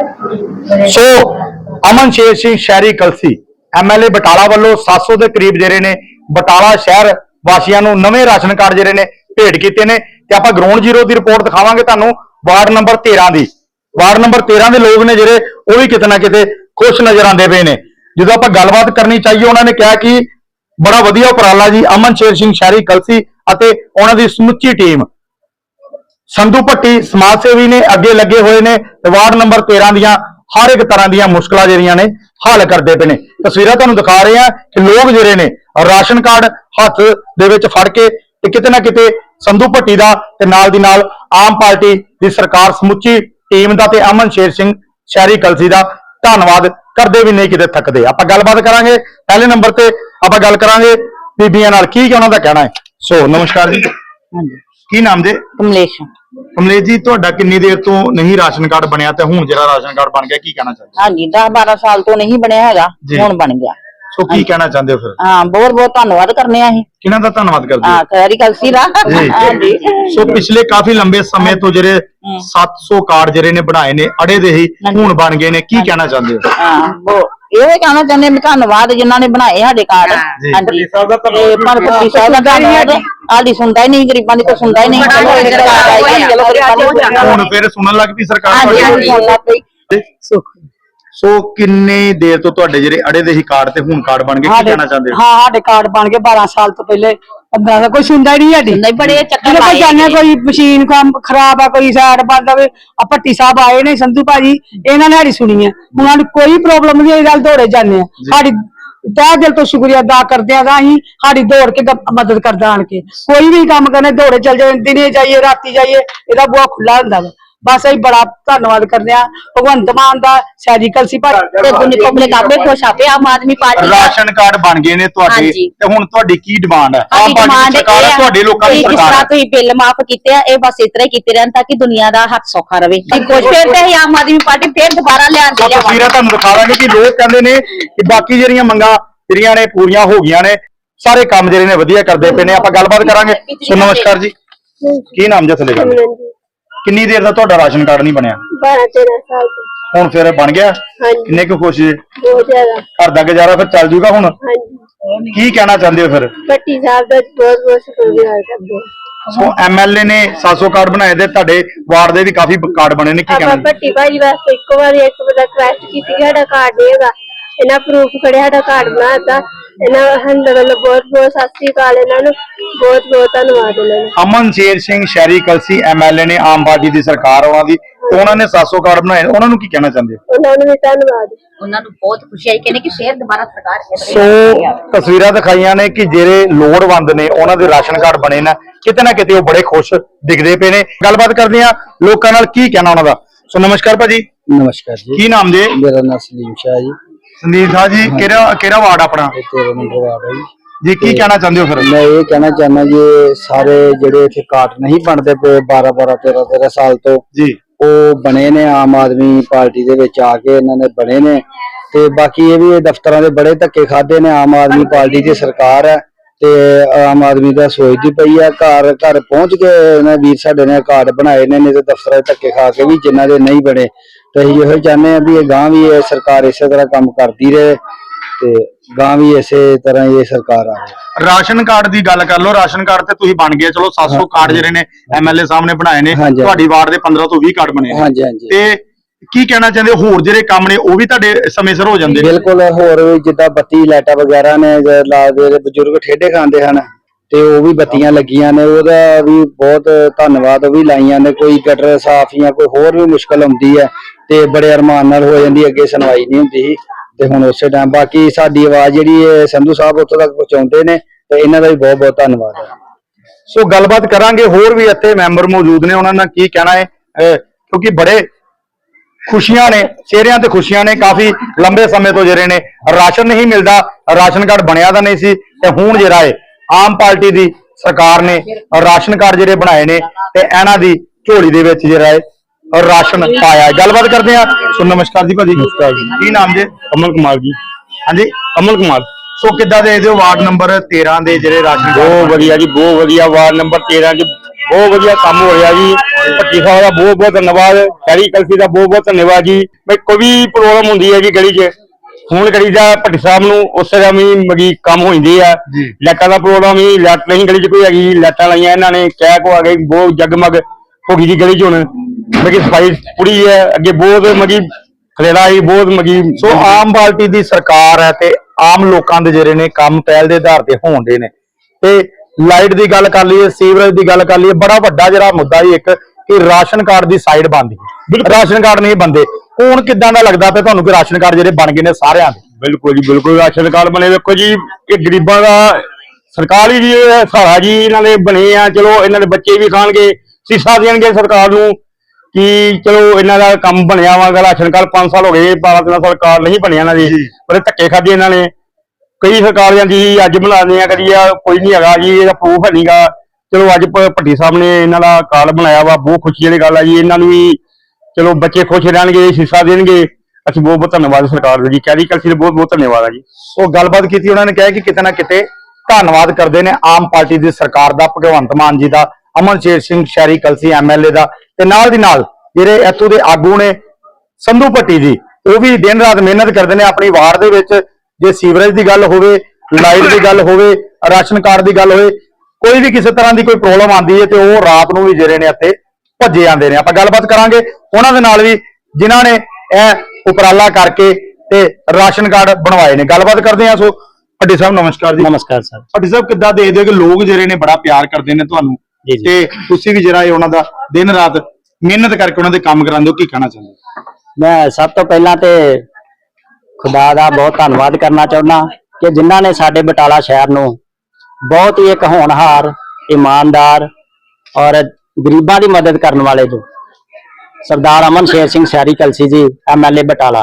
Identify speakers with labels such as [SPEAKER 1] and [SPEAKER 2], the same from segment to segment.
[SPEAKER 1] ਸੋ ਅਮਨ ਸ਼ੇਰ ਸਿੰਘ ਸ਼ਹਿਰੀ ਕਲਸੀ ਐਮਐਲਏ ਬਟਾਲਾ ਵੱਲੋਂ 700 ਦੇ ਕਰੀਬ ਜਿਹੜੇ ਨੇ, ਬਟਾਲਾ ਸ਼ਹਿਰ ਵਾਸੀਆਂ ਨੂੰ ਨਵੇਂ ਰਾਸ਼ਨ ਕਾਰਡ ਜਿਹੜੇ ਨੇ ਭੇਟ ਕੀਤੇ ਨੇ ਤੇ ਆਪਾਂ ਗਰਾਊਂਡ ਜ਼ੀਰੋ ਦੀ ਰਿਪੋਰਟ ਦਿਖਾਵਾਂਗੇ ਤੁਹਾਨੂੰ ਵਾਰਡ ਨੰਬਰ 13 ਦੀ। ਵਾਰਡ ਨੰਬਰ 13 ਦੇ ਲੋਕ ਨੇ ਜਿਹੜੇ, ਉਹ ਵੀ ਕਿਤੇ ਨਾ ਕਿਤੇ ਖੁਸ਼ ਨਜ਼ਰ ਆਉਂਦੇ ਪਏ ਨੇ। ਜਦੋਂ ਆਪਾਂ ਗੱਲਬਾਤ ਕਰਨੀ ਚਾਹੀਏ, ਉਹਨਾਂ ਨੇ ਕਿਹਾ ਕਿ ਬੜਾ ਵਧੀਆ ਉਪਰਾਲਾ ਜੀ, ਅਮਨ ਸ਼ੇਰ ਸਿੰਘ ਸ਼ਹਿਰੀ ਕਲਸੀ ਅਤੇ ਉਹਨਾਂ ਦੀ ਸਮੁੱਚੀ ਟੀਮ ਸੰਧੂ ਭੱਟੀ ਸਮਾਜ ਸੇਵੀ ਨੇ ਅੱਗੇ ਲੱਗੇ ਹੋਏ ਨੇ ਤੇ ਵਾਰਡ ਨੰਬਰ 13 ਦੀਆਂ ਹਰ ਇੱਕ ਤਰ੍ਹਾਂ ਦੀਆਂ ਮੁਸ਼ਕਲਾਂ ਜਿਹੜੀਆਂ ਨੇ ਹੱਲ ਕਰਦੇ ਪਏ ਨੇ। ਤਸਵੀਰਾਂ ਤੁਹਾਨੂੰ ਦਿਖਾ ਰਹੇ ਆ ਕਿ ਲੋਕ ਜਿਹੜੇ ਨੇ ਰਾਸ਼ਨ ਕਾਰਡ ਹੱਥ ਦੇ ਵਿੱਚ ਫੜ ਕੇ ਤੇ ਕਿਤੇ ਨਾ ਕਿਤੇ ਸੰਧੂ ਭੱਟੀ ਦਾ ਤੇ ਨਾਲ ਦੀ ਨਾਲ ਆਮ ਪਾਰਟੀ ਦੀ ਸਰਕਾਰ ਸਮੁੱਚੀ ਟੀਮ ਦਾ ਤੇ ਅਮਨ ਸ਼ੇਰ ਸਿੰਘ ਸ਼ਹਿਰੀ ਕਲਸੀ ਦਾ ਧੰਨਵਾਦ ਕਰਦੇ ਵੀ ਨਹੀਂ ਕਿਤੇ ਥੱਕਦੇ। ਆਪਾਂ ਗੱਲਬਾਤ ਕਰਾਂਗੇ ਪਹਿਲੇ ਨੰਬਰ ਤੇ ਆਪਾਂ ਗੱਲ ਕਰਾਂਗੇ ਬੀਬੀਆਂ ਨਾਲ। ਕੀ ਉਹਨਾਂ ਦਾ ਕਹਿਣਾ ਹੈ? ਸੋ ਨਮਸਕਾਰ ਜੀ। ਕੀ ਨਾਮ ਜੀ?
[SPEAKER 2] ਕਮਲੇਸ਼।
[SPEAKER 1] ਕਮਲੇਸ਼ ਜੀ ਤੁਹਾਡਾ ਕਿੰਨੀ ਦੇਰ ਤੋਂ ਨਹੀਂ ਰਾਸ਼ਨ ਕਾਰਡ ਬਣਿਆ ਤੇ ਹੁਣ ਜਿਹੜਾ ਰਾਸ਼ਨ ਕਾਰਡ ਬਣ ਗਿਆ ਕੀ ਕਹਿਣਾ ਚਾਹੁੰਦੇ?
[SPEAKER 2] ਹਾਂਜੀ 10 12 ਸਾਲ ਤੋਂ ਨਹੀਂ ਬਣਿਆ ਹੈਗਾ
[SPEAKER 1] ਜੀ।
[SPEAKER 2] ਹੁਣ ਬਣ ਗਿਆ
[SPEAKER 1] ਸੋ ਕੀ ਕਹਿਣਾ ਚਾਹੁੰਦੇ ਹੋ ਫਿਰ?
[SPEAKER 2] ਹਾਂ ਬਹੁਤ ਬਹੁਤ ਧੰਨਵਾਦ ਕਰਨੇ ਆ ਅਸੀਂ।
[SPEAKER 1] ਕਿਹਨਾਂ ਦਾ ਧੰਨਵਾਦ ਕਰਦੇ
[SPEAKER 2] ਹਾਂ? ਖੈਰੀ ਕਲਸੀ ਦਾ। ਹਾਂਜੀ।
[SPEAKER 1] ਸੋ ਪਿਛਲੇ ਕਾਫੀ ਲੰਬੇ ਸਮੇਂ ਤੋਂ ਜਿਹੜੇ 700 ਕਾਰਡ ਜਿਹੜੇ ਨੇ ਬਣਾਏ ਨੇ ਅੜੇ ਦੇ ਹੀ ਹੁਣ ਬਣ ਗਏ ਨੇ। ਕੀ ਕਹਿਣਾ ਚਾਹੁੰਦੇ ਹੋ?
[SPEAKER 2] ਹਾਂ ਉਹ ਇਹ ਵੀ ਕਹਿਣਾ ਚਾਹੁੰਦੇ ਹਾਂ ਵੀ ਧੰਨਵਾਦ ਜਿਨ੍ਹਾਂ ਨੇ ਬਣਾਏ ਸਾਡੇ ਕਾਰਡ।
[SPEAKER 1] ਜੀ।
[SPEAKER 2] ਹਾਂਜੀ। ਪਰ ਪੱਤੀ ਸਾਹਿਬ ਦਾ ਧੰਨਵਾਦ। ਆਦੀ ਸੁਣਦਾ ਹੀ ਨਹੀਂ ਗਰੀਬਾਂ ਦੀ ਕੋਈ ਸੁਣਦਾ ਹੀ ਨਹੀਂ। ਚਲੋ
[SPEAKER 1] ਹੁਣ ਫਿਰ ਸੁਣਨ ਲੱਗ ਪਈ ਸਰਕਾਰ
[SPEAKER 2] ਹਾਂਜੀ ਹਾਂਜੀ
[SPEAKER 1] ਤੁਹਾਡੀ?
[SPEAKER 2] ਸੁਣ ਲੱਗ ਪਈ
[SPEAKER 1] ਸੋ ਕਿੰਨੇ ਦੇਰ ਤੋਂ ਤੁਹਾਡੇ ਜਿਹੜੇ ਅੜੇ ਦੇ ਹੀ ਕਾਰਡ ਤੇ ਹੁਣ ਕਾਰਡ ਬਣ ਗਏ? ਕੀ
[SPEAKER 3] ਸਾਡੇ
[SPEAKER 1] ਕਹਿਣਾ ਚਾਹੁੰਦੇ ਹੋ?
[SPEAKER 3] ਹਾਂ ਸਾਡੇ ਕਾਰਡ ਬਣ ਗਏ 12 ਸਾਲ ਤੋਂ ਪਹਿਲੇ। ਅੱਧਾ ਦਾ ਕੋਈ ਸੁਣਦਾ ਹੀ ਨਹੀਂ ਸਾਡੀ।
[SPEAKER 2] ਨਹੀਂ ਬੜੇ ਚੱਕਰ
[SPEAKER 3] ਜਦੋਂ ਕੋਈ
[SPEAKER 2] ਲਾਏ
[SPEAKER 3] ਜਾਣਿਆ ਕੋਈ ਮਸ਼ੀਨ ਕੰਮ ਖਰਾਬ ਆ ਕੋਈ ਸਾਈਡ ਬੰਦ ਹੋਵੇ ਆ ਭੱਟੀ ਸਾਹਿਬ ਆਏ ਨੇ ਸੰਧੂ ਭਾਜੀ ਇਹਨਾਂ ਨੇ ਸਾਡੀ ਸੁਣੀ ਹੈ ਉਹਨਾਂ ਨੂੰ ਕੋਈ ਪ੍ਰੋਬਲਮ ਨਹੀਂ ਇਹ ਗੱਲ ਦੌੜੇ ਜਾਂਦੇ ਆ। ਸਾਡੀ ਤਹਿ ਦਿਲ ਤੋਂ ਸ਼ੁਕਰੀਆ ਅਦਾ ਕਰਦੇ ਆ ਅਸੀਂ ਸਾਡੀ ਦੌੜ ਕੇ ਗ- ਮਦਦ ਕਰਦਾ ਆਣ ਕੇ। ਕੋਈ ਵੀ ਕੰਮ ਕਰਨੇ ਦੌੜੇ ਚੱਲ ਜਾਏ ਦਿਨੇ ਜਾਈਏ ਰਾਤੀ ਜਾਈਏ ਇਹਦਾ ਬੂਹਾ ਖੁੱਲਾ ਹੁੰਦਾ ਵਾ। ਬਸ ਅਸੀਂ ਬੜਾ ਧੰਨਵਾਦ ਕਰਦੇ ਆ ਭਗਵੰਤ ਮਾਨ ਦਾ ਸੈਰੀਕਲ ਸੀ ਪਰ
[SPEAKER 2] ਤੇ ਦੁਨੀ ਪਬਲਿਕ ਆਪੇ ਖੁਸ਼ ਆਪੇ ਆਮ ਆਦਮੀ ਪਾਰਟੀ ਦਾ
[SPEAKER 1] ਰਾਸ਼ਨ ਕਾਰਡ ਬਣ ਗਏ ਨੇ ਤੁਹਾਡੇ
[SPEAKER 2] ਹਾਂਜੀ।
[SPEAKER 1] ਤੇ ਹੁਣ ਤੁਹਾਡੀ ਕੀ ਡਿਮਾਂਡ ਹੈ?
[SPEAKER 2] ਸਾਡੀ
[SPEAKER 1] ਆਮ ਪਾਰਟੀ
[SPEAKER 2] ਡਿਮਾਂਡ
[SPEAKER 1] ਦੀ ਸਰਕਾਰ ਹੈ ਤੁਹਾਡੇ ਲੋਕਾਂ ਦੀ
[SPEAKER 2] ਜਿਸ
[SPEAKER 1] ਸਰਕਾਰ
[SPEAKER 2] ਤਰ੍ਹਾਂ
[SPEAKER 1] ਹੈ।
[SPEAKER 2] ਤੁਸੀਂ ਬਿੱਲ ਮਾਫ ਕੀਤੇ ਆ ਇਹ ਬਸ ਇਸ ਤਰ੍ਹਾਂ ਹੀ ਕੀਤੇ ਰਹਿਣ ਤਾਂ ਕਿ ਦੁਨੀਆ ਦਾ ਹੱਥ ਸੌਖਾ ਰਵੇ। ਤੇ ਕੁਝ ਫਿਰ ਤੇ ਅਸੀਂ ਆਮ ਆਦਮੀ ਪਾਰਟੀ ਫਿਰ ਦੁਬਾਰਾ ਲਿਆਉਣ
[SPEAKER 1] ਸੋ
[SPEAKER 2] ਦੇ ਲਿਆਵਾਂਗੇ
[SPEAKER 1] ਤਸਵੀਰਾਂ ਤੁਹਾਨੂੰ ਦਿਖਾ ਦਾਂਗੇ ਕਿ ਲੋਕ ਕਹਿੰਦੇ ਨੇ ਕਿ ਬਾਕੀ ਜਿਹੜੀਆਂ ਮੰਗਾਂ ਜਿਹੜੀਆਂ ਨੇ ਪੂਰੀਆਂ ਹੋ ਗਈਆਂ ਨੇ ਸਾਰੇ ਕੰਮ ਜਿਹੜੇ ਨੇ ਵਧੀਆ ਕਰਦੇ ਪਏ ਨੇ। ਆਪਾਂ ਗੱਲਬਾਤ ਕਰਾਂਗੇ। ਸੋ ਨਮਸਕਾਰ ਜੀ। ਕੀ ਨਾਮ ਜੀ ਥੱਲੇ ਗੱਲ ਕਿੰਨੀ ਦੇਰ ਦਾ ਤੁਹਾਡਾ ਰਾਸ਼ਨ ਕਾਰਡ ਨਹੀਂ ਬਣਿਆ?
[SPEAKER 4] ਬਾਰਾਂ ਤੇਰਾਂ ਸਾਲ ਤੋਂ।
[SPEAKER 1] ਹੁਣ ਫਿਰ ਬਣ ਗਿਆ?
[SPEAKER 4] ਹਾਂਜੀ।
[SPEAKER 1] ਕਿੰਨੇ ਕੁ ਖੁਸ਼ ਜੀ?
[SPEAKER 4] ਬਹੁਤ ਜ਼ਿਆਦਾ।
[SPEAKER 1] ਘਰ ਦਾ ਗੁਜ਼ਾਰਾ ਫਿਰ ਚੱਲ ਜੂਗਾ ਹੁਣ?
[SPEAKER 4] ਹਾਂਜੀ।
[SPEAKER 1] ਕੀ ਕਹਿਣਾ ਚਾਹੁੰਦੇ ਹੋ ਫਿਰ?
[SPEAKER 4] ਭੱਟੀ ਸਾਹਿਬ ਦਾ ਬਹੁਤ ਬਹੁਤ ਸ਼ੁਕਰੀਆ ਕਰਦੇ ਹਾਂ।
[SPEAKER 1] ਸੋ ਐਮਐਲਏ ਨੇ 700 ਕਾਰਡ ਬਣਾਏ ਦੇ ਤੁਹਾਡੇ ਵਾਰਡ ਦੇ ਵੀ ਕਾਫੀ ਕਾਰਡ ਬਣੇ ਨੇ ਕੀ
[SPEAKER 4] ਆਪਾਂ
[SPEAKER 1] ਕਹਿਣਾ?
[SPEAKER 4] ਭੱਟੀ ਭਾਜੀ ਵਾਸਤੇ ਇੱਕ ਵਾਰੀ ਇੱਕ ਵਾਰ ਰਿਕਵੈਸਟ ਕੀਤੀ ਕਿ ਸਾਡਾ ਕਾਰਡ ਨਹੀਂ ਹੈਗਾ ਇਹਨਾਂ ਪ੍ਰੂਫ ਖੜਿਆ ਸਾਡਾ ਕਾਰਡ ਬਣਾਤਾ ਇਹਨਾਂ ਹੰਦਰ ਵੱਲੋਂ ਬਹੁਤ ਬਹੁਤ ਸਤਿ ਸ੍ਰੀ ਅਕਾਲ ਇਹਨਾਂ ਨੂੰ। ਬਹੁਤ ਬਹੁਤ ਧੰਨਵਾਦ ਇਹਨਾਂ ਨੂੰ।
[SPEAKER 1] ਅਮਨ ਸ਼ੇਰ ਸਿੰਘ ਸ਼ਹਿਰੀ ਕਲਸੀ ਐਮਐਲਏ ਨੇ ਆਮ ਪਾਰਟੀ ਦੀ ਸਰਕਾਰ ਉਹਨਾਂ ਦੀ ਤੇ ਉਹਨਾਂ ਨੇ 700 ਕਾਰਡ ਬਣਾਏ। ਉਹਨਾਂ ਨੂੰ ਕੀ ਕਹਿਣਾ ਚਾਹੁੰਦੇ ਹੋ?
[SPEAKER 4] ਉਹਨਾਂ ਨੂੰ ਵੀ ਧੰਨਵਾਦ।
[SPEAKER 2] ਉਹਨਾਂ ਨੂੰ ਬਹੁਤ ਖੁਸ਼ੀ ਆਈ ਕਹਿੰਦੇ ਕਿ ਫੇਰ ਦੁਬਾਰਾ ਸਰਕਾਰ
[SPEAKER 1] ਸੋ ਤਸਵੀਰਾਂ ਦਿਖਾਈਆਂ ਨੇ ਕਿ ਜਿਹੜੇ ਲੋੜਵੰਦ ਨੇ ਉਹਨਾਂ ਦੇ ਰਾਸ਼ਨ ਕਾਰਡ ਬਣੇ ਨੇ। ਕਿਤੇ ਨਾ ਕਿਤੇ ਉਹ ਬੜੇ ਖੁਸ਼ ਦਿਖਦੇ ਪਏ ਨੇ। ਗੱਲਬਾਤ ਕਰਦੇ ਆ ਲੋਕਾਂ ਨਾਲ ਕੀ ਕਹਿਣਾ ਉਹਨਾਂ ਦਾ। ਸੋ ਨਮਸਕਾਰ ਭਾਜੀ।
[SPEAKER 5] ਨਮਸਕਾਰ ਜੀ।
[SPEAKER 1] ਕੀ ਨਾਮ ਜੀ?
[SPEAKER 5] ਮੇਰਾ ਨਾਮ ਸਲੀਮ ਸ਼ਾਹ ਜੀ।
[SPEAKER 1] ਸੰਦੀਪ ਸਾਹਿਬ ਜੀ ਕਿਹੜਾ ਕਿਹੜਾ ਵਾਰਡ ਆਪਣਾ?
[SPEAKER 5] ਤੇ 13 ਨੰਬਰ ਵਾਰਡ ਹੈ ਜੀ।
[SPEAKER 1] ਜੀ ਕੀ ਕਹਿਣਾ ਚਾਹੁੰਦੇ ਹੋ ਫਿਰ?
[SPEAKER 5] ਮੈਂ ਇਹ ਕਹਿਣਾ ਚਾਹੁੰਦਾ ਜੀ ਸਾਰੇ ਜਿਹੜੇ ਇੱਥੇ ਕਾਰਡ ਨਹੀਂ ਬਣਦੇ ਪਏ 12 12 13 13 ਸਾਲ ਤੋਂ
[SPEAKER 1] ਜੀ।
[SPEAKER 5] ਉਹ ਬਣੇ ਨੇ ਆਮ ਆਦਮੀ ਪਾਰਟੀ ਦੇ ਵਿੱਚ ਆ ਕੇ ਇਹਨਾਂ ਨੇ ਬਣੇ ਨੇ। ਤੇ ਬਾਕੀ ਇਹ ਵੀ ਇਹ ਦਫ਼ਤਰਾਂ ਦੇ ਬੜੇ ਧੱਕੇ ਖਾਦੇ ਨੇ ਆਮ ਆਦਮੀ ਪਾਰਟੀ ਦੀ ਸਰਕਾਰ ਹੈ। ਤੇ ਆਮ ਆਦਮੀ ਦਾ ਸੋਚਦੀ ਪਈ ਆ ਘਰ ਘਰ ਪਹੁੰਚ ਕੇ ਇਹਨਾਂ ਵੀਰ ਸਾਡੇ ਨੇ ਕਾਰਡ ਬਣਾਏ ਨੇ ਨਹੀਂ ਤੇ ਦਫ਼ਤਰਾਂ ਦੇ ਧੱਕੇ ਖਾ ਕੇ ਵੀ ਜਿਨ੍ਹਾਂ ਦੇ ਨਹੀਂ ਬਣੇ। ਤੇ ਅਸੀਂ ਇਹੋ ਚਾਹੁੰਦੇ ਆ ਵੀ ਇਹ ਗਾਂ ਵੀ ਇਹ ਸਰਕਾਰ ਇਸੇ ਤਰ੍ਹਾਂ ਕੰਮ ਕਰਦੀ ਰਹੇ ਤੇ ਗਾਂ ਵੀ ਇਸੇ ਤਰ੍ਹਾਂ ਇਹ ਸਰਕਾਰ ਆਵੇ।
[SPEAKER 1] ਰਾਸ਼ਨ ਕਾਰਡ ਦੀ ਗੱਲ ਕਰ ਲਓ ਰਾਸ਼ਨ ਕਾਰਡ ਤੇ ਤੁਸੀਂ ਬਣ ਗਏ ਚਲੋ 700 ਕਾਰਡ ਜਿਹੜੇ ਨੇ ਐਮਐਲਏ ਸਾਹਿਬ ਨੇ ਬਣਾਏ ਨੇ
[SPEAKER 5] ਹਾਂਜੀ।
[SPEAKER 1] ਤੁਹਾਡੀ ਵਾਰਡ ਦੇ 15 ਤੋਂ 20 ਕਾਰਡ ਬਣੇ ਨੇ।
[SPEAKER 5] ਹਾਂਜੀ ਹਾਂਜੀ।
[SPEAKER 1] ਤੇ ਕੀ ਕਹਿਣਾ ਚਾਹੁੰਦੇ ਹੋ? ਹੋਰ ਜਿਹੜੇ ਕੰਮ ਨੇ ਉਹ ਵੀ ਤੁਹਾਡੇ ਸਮੇਂ ਸਿਰ ਹੋ ਜਾਂਦੇ ਨੇ?
[SPEAKER 5] ਬਿਲਕੁਲ ਹੋਰ ਵੀ ਜਿੱਦਾਂ ਬੱਤੀ ਲਾਈਟਾਂ ਵਗੈਰਾ ਨੇ ਜੇ ਲਾ ਦੇ ਬਜ਼ੁਰਗ ਠੇਡੇ ਖਾਂਦੇ ਹਨ ਤੇ ਉਹ ਵੀ ਬੱਤੀਆਂ ਲੱਗੀਆਂ ਨੇ, ਉਹਦਾ ਵੀ ਬਹੁਤ ਧੰਨਵਾਦ, ਉਹ ਵੀ ਲਾਈਆਂ ਨੇ, ਕੋਈ ਗਟਰ ਸਾਫ਼ ਜਾਂ ਕੋਈ ਹੋਰ ਵੀ ਮੁਸ਼ਕਲ ਆਉਂਦੀ ਹੈ ਤੇ ਬੜੇ ਅਰਮਾਨ ਨਾਲ ਹੋ ਜਾਂਦੀ, ਅੱਗੇ ਸੁਣਵਾਈ ਨਹੀਂ ਹੁੰਦੀ ਸੀ, ਤੇ ਹੁਣ ਉਸੇ ਟਾਈਮ ਬਾਕੀ ਸਾਡੀ ਆਵਾਜ਼ ਜਿਹੜੀ ਹੈ ਸੰਧੂ ਸਾਹਿਬ ਉੱਥੋਂ ਤੱਕ ਪਹੁੰਚਾਉਂਦੇ ਨੇ, ਤੇ ਇਹਨਾਂ ਦਾ ਵੀ ਬਹੁਤ ਬਹੁਤ ਧੰਨਵਾਦ ਹੈ।
[SPEAKER 1] ਸੋ ਗੱਲਬਾਤ ਕਰਾਂਗੇ, ਹੋਰ ਵੀ ਇੱਥੇ ਮੈਂਬਰ ਮੌਜੂਦ ਨੇ, ਉਹਨਾਂ ਨਾਲ ਕੀ ਕਹਿਣਾ ਹੈ ਕਿਉਂਕਿ ਬੜੇ ਖੁਸ਼ੀਆਂ ਨੇ, ਚਿਹਰਿਆਂ ਤੇ ਖੁਸ਼ੀਆਂ ਨੇ, ਕਾਫੀ ਲੰਬੇ ਸਮੇਂ ਤੋਂ ਜਿਹੜੇ ਨੇ, ਰਾਸ਼ਨ ਨਹੀਂ ਮਿਲਦਾ, ਰਾਸ਼ਨ ਕਾਰਡ ਬਣਿਆ ਤਾਂ ਨਹੀਂ ਸੀ, ਤੇ ਹੁਣ ਜਿਹੜਾ ਹੈ ਆਮ ਪਾਰਟੀ ਦੀ ਸਰਕਾਰ ਨੇ ਰਾਸ਼ਨ ਕਾਰਡ ਜਿਹੜੇ ਬਣਾਏ ਨੇ ਤੇ ਇਹਨਾਂ ਦੀ ਝੋਲੀ ਦੇ ਵਿੱਚ ਜਿਹੜਾ ਹੈ ਰਾਸ਼ਨ ਪਾਇਆ ਹੈ। ਗੱਲਬਾਤ ਕਰਦੇ ਆ ਸੋ ਨਮਸਕਾਰ ਜੀ ਭਾਜੀ। ਨਮਸਕਾਰ ਜੀ। ਕੀ ਨਾਮ ਜੀ?
[SPEAKER 6] ਅਮਲ ਕੁਮਾਰ ਜੀ।
[SPEAKER 1] ਹਾਂਜੀ।
[SPEAKER 6] ਅਮਲ ਕੁਮਾਰ।
[SPEAKER 1] ਸੋ ਕਿੱਦਾਂ ਦੇ ਦਿਓ ਵਾਰਡ ਨੰਬਰ 13 ਦੇ ਜਿਹੜੇ ਰਾਸ਼ਨ
[SPEAKER 6] ਬਹੁਤ ਵਧੀਆ ਜੀ ਬਹੁਤ ਵਧੀਆ ਵਾਰਡ ਨੰਬਰ 13 ਚ
[SPEAKER 1] ਬਹੁਤ ਵਧੀਆ ਕੰਮ ਹੋ ਰਿਹਾ ਜੀ। ਭੱਟੀ ਸਾਹਿਬ ਦਾ ਬਹੁਤ ਬਹੁਤ ਧੰਨਵਾਦ। ਸ਼ਹਿਰੀ ਕਲਸੀ ਦਾ ਬਹੁਤ ਬਹੁਤ ਧੰਨਵਾਦ ਜੀ। ਬਈ ਕੋਈ ਵੀ ਪ੍ਰੋਬਲਮ ਹੁੰਦੀ ਹੈ ਜੀ ਗਲੀ 'ਚ ਫੋਨ ਕਰੀਦਾ ਭੱਟੀ ਸਾਹਿਬ ਨੂੰ ਉਸੇ ਦਾ ਵੀ ਮਗੀ ਕੰਮ ਹੋ ਜਾਂਦੀ ਆ ਲਾਈਟਾਂ ਦਾ ਪ੍ਰੋਗਰਾਮ ਹੀ ਲਾਈਟ ਨਹੀਂ ਗਲੀ 'ਚ ਕੋਈ ਹੈਗੀ ਲਾਈਟਾਂ ਲਾਈਆਂ ਇਹਨਾਂ ਨੇ ਕਹਿ ਕੋ ਆ ਗਈ ਬਹੁਤ ਜਗਮਗ ਹੋ ਗਈ ਜੀ ਗਲੀ 'ਚ ਹੁਣ। ਮਗੀ ਸਫ਼ਾਈ ਪੂਰੀ ਹੈ ਅੱਗੇ ਬਹੁਤ ਮਗੀ ਖਲੇੜਾ ਹੀ ਬਹੁਤ ਮਗੀ ਸੋ ਆਮ ਪਾਰਟੀ ਦੀ ਸਰਕਾਰ ਹੈ ਤੇ ਆਮ ਲੋਕਾਂ ਦੇ ਜਿਹੜੇ ਨੇ ਕੰਮ ਪਹਿਲ ਦੇ ਆਧਾਰ ਤੇ ਹੋਣਦੇ ਨੇ। ਤੇ ਲਾਈਟ ਦੀ ਗੱਲ ਕਰ ਲਈਏ ਸੀਵਰੇਜ ਦੀ ਗੱਲ ਕਰ ਲਈਏ ਬੜਾ ਵੱਡਾ ਜਿਹੜਾ ਮੁੱਦਾ ਹੀ ਇੱਕ ਕਿ ਰਾਸ਼ਨ ਕਾਰਡ ਦੀ ਸਾਈਡ ਬੰਦ ਰਾਸ਼ਨ ਕਾਰਡ ਨਹੀਂ ਬੰਦੇ। ਹੁਣ ਕਿੱਦਾਂ ਦਾ ਲੱਗਦਾ ਪਿਆ ਤੁਹਾਨੂੰ ਕਿ ਰਾਸ਼ਨ ਕਾਰਡ ਜਿਹੜੇ ਬਣ ਗਏ ਨੇ ਸਾਰਿਆਂ ਦੇ?
[SPEAKER 6] ਬਿਲਕੁਲ ਜੀ ਬਿਲਕੁਲ ਰਾਸ਼ਨ ਕਾਰਡ ਬਣੇ। ਵੇਖੋ ਜੀ ਇਹ ਗਰੀਬਾਂ ਦਾ ਸਰਕਾਰ ਹੀ ਜੀ ਸਹਾਰਾ ਜੀ ਇਹਨਾਂ ਦੇ ਬਣੇ ਆ। ਚਲੋ ਇਹਨਾਂ ਦੇ ਬੱਚੇ ਵੀ ਖਾਣਗੇ ਸੀਸਾ ਦੇਣਗੇ ਸਰਕਾਰ ਨੂੰ ਕਿ ਚਲੋ ਇਹਨਾਂ ਦਾ ਕੰਮ ਬਣਿਆ ਵਾਗਾ ਰਾਸ਼ਨ ਕਾਰਡ 5 ਸਾਲ ਹੋ ਗਏ 12 13 ਸਾਲ ਕਾਰਡ ਨਹੀਂ ਬਣਿਆ ਇਹਨਾਂ ਦੀ। ਪਰ ਇਹ ਧੱਕੇ ਖਾਦੇ ਇਹਨਾਂ ਨੇ। ਕਈ ਸਰਕਾਰ ਜਾਂਦੀ ਅੱਜ ਬਣਾਉਂਦੇ ਆ ਕਦੀ ਆ ਕੋਈ ਨਹੀਂ ਹੈਗਾ ਜੀ ਇਹਦਾ ਪ੍ਰੂਫ ਹੈ ਨਹੀਂਗਾ ਚਲੋ ਅੱਜ ਭੱਟੀ ਸਾਹਿਬ ਨੇ ਇਹਨਾਂ ਦਾ ਕਾਰਡ ਬਣਾਇਆ ਵਾ ਬਹੁਤ ਖੁਸ਼ੀ ਵਾਲੀ ਗੱਲ ਆ ਜੀ। ਇਹਨਾਂ ਨੂੰ ਵੀ ਚਲੋ ਬੱਚੇ ਖੁਸ਼ ਰਹਿਣਗੇ, ਸੀਸਾ ਦੇਣਗੇ। ਅਸੀਂ ਬਹੁਤ ਬਹੁਤ ਧੰਨਵਾਦ ਸਰਕਾਰ ਦਾ ਜੀ। ਕੈਰੀ ਦਾ ਬਹੁਤ ਬਹੁਤ ਧੰਨਵਾਦ ਆ ਜੀ।
[SPEAKER 1] ਸੋ ਗੱਲਬਾਤ ਕੀਤੀ ਉਹਨਾਂ ਨੇ, ਕਿਹਾ ਕਿ ਕਿਤੇ ਨਾ ਕਿਤੇ ਧੰਨਵਾਦ ਕਰਦੇ ਨੇ ਆਮ ਪਾਰਟੀ ਦੀ ਸਰਕਾਰ ਦਾ, ਭਗਵੰਤ ਮਾਨ ਜੀ ਦਾ, ਅਮਨਸ਼ੇਰ ਸਿੰਘ ਸ਼ਹਿਰੀ ਕਲਸੀ ਐਮਐਲਏ ਦਾ ਤੇ ਨਾਲ ਦੀ ਨਾਲ ਜਿਹੜੇ ਇੱਥੋਂ ਦੇ ਆਗੂ ਨੇ, ਸੰਧੂ ਭੱਟੀ ਜੀ, ਉਹ ਵੀ ਦਿਨ ਰਾਤ ਮਿਹਨਤ ਕਰਦੇ ਨੇ ਆਪਣੀ ਵਾਰਡ ਦੇ ਵਿੱਚ। ਜੇ ਸੀਵਰੇਜ ਦੀ ਗੱਲ ਹੋਵੇ, ਲਾਈਟ ਦੀ ਗੱਲ ਹੋਵੇ, ਰਾਸ਼ਨ ਕਾਰਡ ਦੀ ਗੱਲ ਹੋਵੇ, ਕੋਈ ਵੀ ਕਿਸੇ ਤਰ੍ਹਾਂ ਦੀ ਕੋਈ ਪ੍ਰੋਬਲਮ ਆਉਂਦੀ ਹੈ ਤੇ ਉਹ ਰਾਤ ਨੂੰ ਵੀ ਜਿਹੜੇ ਨੇ ਇੱਥੇ ਭੱਜੇ ਜਾਂਦੇ ਨੇ। ਆਪਾਂ ਗੱਲਬਾਤ ਕਰਾਂਗੇ। ਉਹਨਾਂ ਦੇ ਨਾਲ ਵੀ ਜਿਨ੍ਹਾਂ ਨੇ ਇਹ ਉਪਰਾਲਾ ਕਰਕੇ ਤੇ ਰਾਸ਼ਨ ਕਾਰਡ ਬਣਵਾਏ ਨੇ। ਗੱਲਬਾਤ ਕਰਦੇ ਹਾਂ ਸੋ ਭੱਟੀ ਸਾਹਿਬ ਨਮਸਕਾਰ ਜੀ।
[SPEAKER 7] ਨਮਸਕਾਰ ਸਰ।
[SPEAKER 1] ਭੱਟੀ ਸਾਹਿਬ ਕਿੱਦਾਂ ਦੇਖਦੇ ਹੋ ਕਿ ਲੋਕ ਜਿਹੜੇ ਨੇ ਬੜਾ ਪਿਆਰ ਕਰਦੇ ਨੇ ਤੁਹਾਨੂੰ। ਤੇ ਤੁਸੀਂ ਵੀ ਜਿਹੜਾ ਇਹ ਉਹਨਾਂ ਦਾ ਦਿਨ ਰਾਤ ਮਿਹਨਤ ਕਰਕੇ ਉਹਨਾਂ ਦੇ ਕੰਮ ਕਰਾਉਂਦੇ ਹੋ ਕੀ ਕਹਿਣਾ ਚਾਹੁੰਦੇ?
[SPEAKER 7] ਮੈਂ ਸਭ ਤੋਂ ਪਹਿਲਾਂ ਤੇ ਖੁਦਾ ਦਾ ਬਹੁਤ ਧੰਨਵਾਦ ਕਰਨਾ ਚਾਹੁੰਦਾ ਕਿ ਜਿਨ੍ਹਾਂ ਨੇ ਸਾਡੇ ਬਟਾਲਾ ਸ਼ਹਿਰ ਨੂੰ ਬਹੁਤ ਹੀ ਇੱਕ ਹੋਣਹਾਰ ਇਮਾਨਦਾਰ ਔਰ ਗਰੀਬਾਂ ਦੀ ਮਦਦ ਕਰਨ ਵਾਲੇ ਜੋ ਸਰਦਾਰ ਅਮਨ ਸ਼ੇਰ ਸਿੰਘ ਸ਼ਹਿਰੀ ਕਲਸੀ ਜੀ ਐਮਐਲਏ ਬਟਾਲਾ।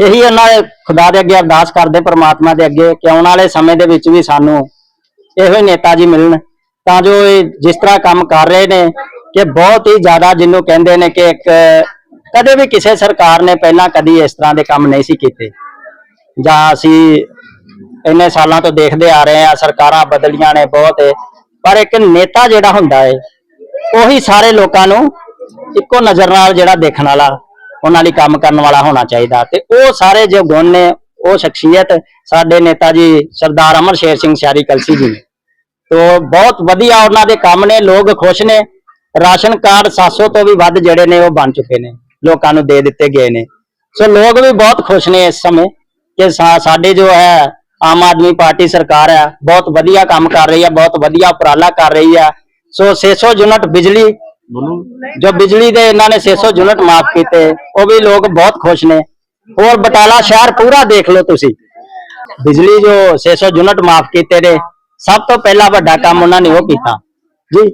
[SPEAKER 7] ਇਹੀ ਉਹਨਾਂ ਦੇ ਖੁਦਾ ਦੇ ਅੱਗੇ ਅਰਦਾਸ ਕਰਦੇ, ਪ੍ਰਮਾਤਮਾ ਦੇ ਅੱਗੇ ਕਿ ਆਉਣ ਵਾਲੇ ਸਮੇਂ ਦੇ ਵਿੱਚ ਵੀ ਸਾਨੂੰ ਇਹੋ ਹੀ ਨੇਤਾ ਜੀ ਮਿਲਣ। ਤਾਂ ਜੋ ਇਹ ਜਿਸ ਤਰ੍ਹਾਂ ਕੰਮ ਕਰ ਰਹੇ ਨੇ, ਕਿ ਬਹੁਤ ਹੀ ਜ਼ਿਆਦਾ ਜਿਹਨੂੰ ਕਹਿੰਦੇ ਨੇ ਕਿ ਇੱਕ ਕਦੇ ਵੀ ਕਿਸੇ ਸਰਕਾਰ ਨੇ ਪਹਿਲਾਂ ਕਦੀ ਇਸ ਤਰ੍ਹਾਂ ਦੇ ਕੰਮ ਨਹੀਂ ਸੀ ਕੀਤੇ। ਜਾਂ ਅਸੀਂ ਇੰਨੇ ਸਾਲਾਂ ਤੋਂ ਦੇਖਦੇ ਆ ਰਹੇ ਆ, ਸਰਕਾਰਾਂ ਬਦਲੀਆਂ ਨੇ ਬਹੁਤ। ਪਰ ਇੱਕ ਨੇਤਾ ਜਿਹੜਾ ਹੁੰਦਾ ਹੈ ਉਹੀ ਸਾਰੇ ਲੋਕਾਂ ਨੂੰ ਇੱਕੋ ਨਜ਼ਰ ਨਾਲ ਜਿਹੜਾ ਦੇਖਣ ਵਾਲਾ, ਉਹਨਾਂ ਲਈ ਕੰਮ ਕਰਨ ਵਾਲਾ ਹੋਣਾ ਚਾਹੀਦਾ। ਤੇ ਉਹ ਸਾਰੇ ਜੋ ਗੁਣ ਨੇ, ਉਹ ਸ਼ਖਸੀਅਤ ਸਾਡੇ ਨੇਤਾ ਜੀ ਸਰਦਾਰ ਅਮਰ ਸ਼ੇਰ ਸਿੰਘ ਸ਼ਾਰੀ ਕਲਸੀ ਜੀ ਨੇ। ਤੋ ਬਹੁਤ ਵਧੀਆ ਉਹਨਾਂ ਦੇ ਕੰਮ ਨੇ, ਲੋਕ ਖੁਸ਼ ਨੇ। ਰਾਸ਼ਨ ਕਾਰਡ 700 ਤੋਂ ਵੀ ਵੱਧ ਜਿਹੜੇ ਨੇ, ਉਹ ਬਣ ਚੁੱਕੇ ਨੇ। ਲੋਕਾਂ ਨੂੰ ਦੇ ਦਿੱਤੇ ਗਏ ਨੇ। ਸੋ ਲੋਕ ਵੀ ਬਹੁਤ ਖੁਸ਼ ਨੇ ਇਸ ਸਮੇਂ ਕਿ ਸਾਡੇ ਜੋ ਹੈ, ਆਮ ਆਦਮੀ ਪਾਰਟੀ ਸਰਕਾਰ ਹੈ, ਬਹੁਤ ਵਧੀਆ ਕੰਮ ਕਰ ਰਹੀ ਹੈ, ਬਹੁਤ ਵਧੀਆ ਉਪਰਾਲਾ ਕਰ ਰਹੀ ਹੈ। ਸੋ 600 ਯੂਨਿਟ ਬਿਜਲੀ, ਜੋ ਬਿਜਲੀ ਦੇ ਇਹਨਾਂ ਨੇ 600 ਯੂਨਿਟ ਮਾਫ ਕੀਤੇ, ਉਹ ਵੀ ਲੋਕ ਬਹੁਤ ਖੁਸ਼ ਨੇ। ਹੋਰ ਬਟਾਲਾ ਸ਼ਹਿਰ ਪੂਰਾ ਦੇਖ ਲਓ ਤੁਸੀਂ। ਬਿਜਲੀ ਜੋ 600 ਯੂਨਿਟ ਮਾਫ ਕੀਤੇ ਨੇ, ਸਭ ਤੋਂ ਪਹਿਲਾ ਵੱਡਾ ਕੰਮ ਉਹਨਾਂ ਨੇ ਉਹ ਕੀਤਾ। ਜੀ,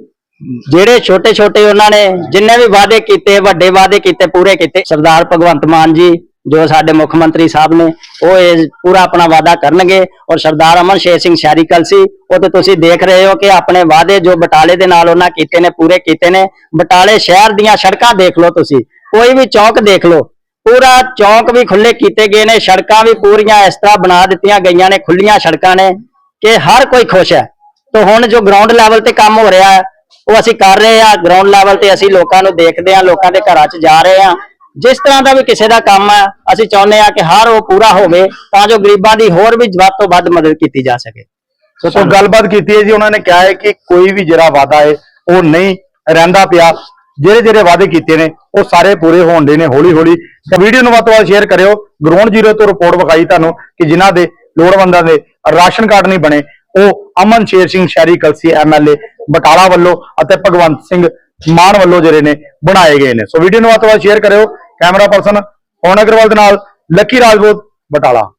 [SPEAKER 7] ਜਿਹੜੇ ਛੋਟੇ ਛੋਟੇ ਉਹਨਾਂ ਨੇ, ਜਿੰਨੇ ਵੀ ਵਾਅਦੇ ਕੀਤੇ, ਵੱਡੇ ਵਾਅਦੇ ਕੀਤੇ, ਪੂਰੇ ਕੀਤੇ, ਸਰਦਾਰ ਭਗਵੰਤ ਮਾਨ ਜੀ ਜੋ ਸਾਡੇ ਮੁੱਖ ਮੰਤਰੀ ਸਾਹਿਬ ਨੇ, ਉਹ ਇਹ ਪੂਰਾ ਆਪਣਾ ਵਾਅਦਾ ਕਰਨਗੇ ਔਰ ਸਰਦਾਰ ਅਮਨ ਸ਼ੇਰ ਸਿੰਘ ਸ਼ਹਿਰੀ ਕਲਸੀ ਉਹ ਤੇ ਤੁਸੀਂ ਦੇਖ ਰਹੇ ਹੋ ਕਿ ਆਪਣੇ ਵਾਅਦੇ ਜੋ ਬਟਾਲੇ ਦੇ ਨਾਲ ਉਹਨਾਂ ਕੀਤੇ ਨੇ, ਪੂਰੇ ਕੀਤੇ ਨੇ। ਬਟਾਲੇ ਸ਼ਹਿਰ ਦੀਆਂ ਸੜਕਾਂ ਦੇਖ ਲਓ ਤੁਸੀਂ, ਕੋਈ ਵੀ ਚੌਕ ਦੇਖ ਲਓ, ਪੂਰਾ ਚੌਕ ਵੀ ਖੁੱਲੇ ਕੀਤੇ ਗਏ ਨੇ, ਸੜਕਾਂ ਵੀ ਪੂਰੀਆਂ ਇਸ ਤਰ੍ਹਾਂ ਬਣਾ ਦਿੱਤੀਆਂ ਗਈਆਂ ਨੇ ਖੁੱਲੀਆਂ ਸੜਕਾਂ ਨੇ, ਕਿ ਹਰ ਕੋਈ ਖੁਸ਼ ਹੈ। ਤੋਂ ਹੁਣ ਜੋ ਗਰਾਊਂਡ ਲੈਵਲ ਤੇ ਕੰਮ ਹੋ ਰਿਹਾ ਹੈ, ਉਹ ਅਸੀਂ ਕਰ ਰਹੇ ਹਾਂ ਗਰਾਊਂਡ ਲੈਵਲ ਤੇ ਅਸੀਂ ਲੋਕਾਂ ਨੂੰ ਦੇਖਦੇ ਹਾਂ, ਲੋਕਾਂ ਦੇ ਘਰਾਂ 'ਚ ਜਾ ਰਹੇ ਹਾਂ। ਜਿਸ ਤਰ੍ਹਾਂ ਦਾ ਵੀ ਕਿਸੇ ਦਾ ਕੰਮ ਹੈ, ਅਸੀਂ ਚਾਹੁੰਦੇ ਹਾਂ ਕਿ ਹਰ ਉਹ ਪੂਰਾ ਹੋਵੇ, ਤਾਂ ਜੋ ਗਰੀਬਾਂ ਦੀ ਹੋਰ ਵੀ ਵੱਧ ਤੋਂ ਵੱਧ ਮਦਦ ਕੀਤੀ ਜਾ ਸਕੇ।
[SPEAKER 1] ਸੋ ਸੋ ਗੱਲਬਾਤ ਕੀਤੀ ਹੈ ਜੀ, ਉਹਨਾਂ ਨੇ ਕਿਹਾ ਹੈ ਕਿ ਕੋਈ ਵੀ ਜਿਹੜਾ ਵਾਅਦਾ ਹੈ, ਉਹ ਨਹੀਂ ਰਹਿੰਦਾ ਪਿਆ। ਜਿਹੜੇ ਜਿਹੜੇ ਵਾਅਦੇ ਕੀਤੇ ਨੇ, ਉਹ ਸਾਰੇ ਪੂਰੇ ਹੋਣ ਦੇ ਨੇ ਹੌਲੀ ਹੌਲੀ ਤਾਂ ਵੀਡੀਓ ਨੂੰ ਵੱਧ ਤੋਂ ਵੱਧ ਸ਼ੇਅਰ ਕਰਿਓ। ਗਰਾਊਂਡ ਜ਼ੀਰੋ ਤੋਂ ਰਿਪੋਰਟ ਵਿਖਾਈ ਤੁਹਾਨੂੰ ਕਿ ਜਿਨ੍ਹਾਂ ਦੇ ਲੋੜਵੰਦਾਂ ਦੇ ਰਾਸ਼ਨ ਕਾਰਡ ਨਹੀਂ ਬਣੇ, ਉਹ ਅਮਨ ਸ਼ੇਰ ਸਿੰਘ ਸ਼ਹਿਰੀ ਕਲਸੀ ਐਮਐਲਏ ਬਟਾਲਾ ਵੱਲੋਂ ਅਤੇ ਭਗਵੰਤ ਸਿੰਘ ਮਾਨ ਵੱਲੋਂ ਜਿਹੜੇ ਨੇ ਬਣਾਏ ਗਏ ਨੇ। ਸੋ ਵੀਡੀਓ ਨੂੰ ਵੱਧ ਤੋਂ ਵੱਧ ਸ਼ੇਅਰ ਕਰਿਓ। ਕੈਮਰਾ ਪਰਸਨ ਪਵਨ ਅਗਰਵਾਲ ਦੇ ਨਾਲ? ਲੱਕੀ ਰਾਜਪੂਤ ਬਟਾਲਾ।